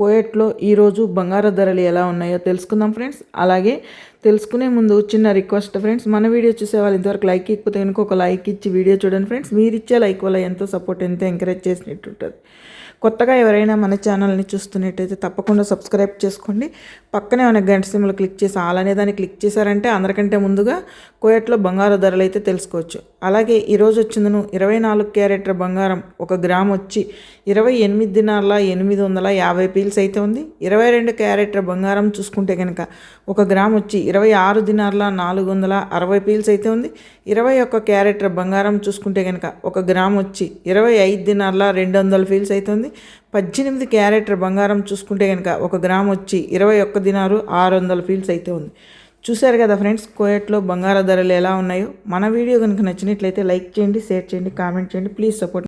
కోయట్లో ఈరోజు బంగారు ధరలు ఎలా ఉన్నాయో తెలుసుకుందాం ఫ్రెండ్స్. అలాగే తెలుసుకునే ముందు చిన్న రిక్వెస్ట్ ఫ్రెండ్స్ మన వీడియో చూసే వాళ్ళు ఇంతవరకు లైక్ ఇకపోతే కనుక ఒక లైక్ ఇచ్చి వీడియో చూడండి ఫ్రెండ్స్. మీరు ఇచ్చే లైక్ వల్ల ఎంతో సపోర్ట్ ఎంతో ఎంకరేజ్ చేసినట్టు ఉంటుంది. కొత్తగా ఎవరైనా మన ఛానల్ని చూస్తున్నట్టయితే తప్పకుండా సబ్స్క్రైబ్ చేసుకోండి. పక్కనే ఉన్న గంట సిమ్లో క్లిక్ చేసి అలానే దాన్ని క్లిక్ చేశారంటే అందరికంటే ముందుగా కోయట్లో బంగారు ధరలు అయితే తెలుసుకోవచ్చు. అలాగే ఈరోజు వచ్చిందను ఇరవై నాలుగు క్యారెట్ల బంగారం. ఒక గ్రామ్ వచ్చి ఇరవై ఎనిమిది దినాల ఎనిమిది వందల యాభై పీల్స్ అయితే ఉంది. ఇరవై రెండు క్యారెట్ల బంగారం చూసుకుంటే కనుక ఒక గ్రామ్ వచ్చి ఇరవై ఆరు దినాల నాలుగు వందల అరవై పీల్స్ అయితే ఉంది. ఇరవై ఒక్క క్యారెట్ల బంగారం చూసుకుంటే కనుక ఒక గ్రామ్ వచ్చి ఇరవై ఐదు దినాల రెండు వందల ఫీల్స్ అయితే ఉంది. పద్దెనిమిది క్యారెట్ల బంగారం చూసుకుంటే కనుక ఒక గ్రామ్ వచ్చి ఇరవై ఒక్క దినారు ఆరు వందల ఫీల్స్ అయితే ఉంది. చూశారు కదా ఫ్రెండ్స్ కోయట్లో బంగారు ధరలు ఎలా ఉన్నాయో. మన వీడియో కనుక నచ్చినట్లయితే లైక్ చేయండి షేర్ చేయండి కామెంట్ చేయండి. Please support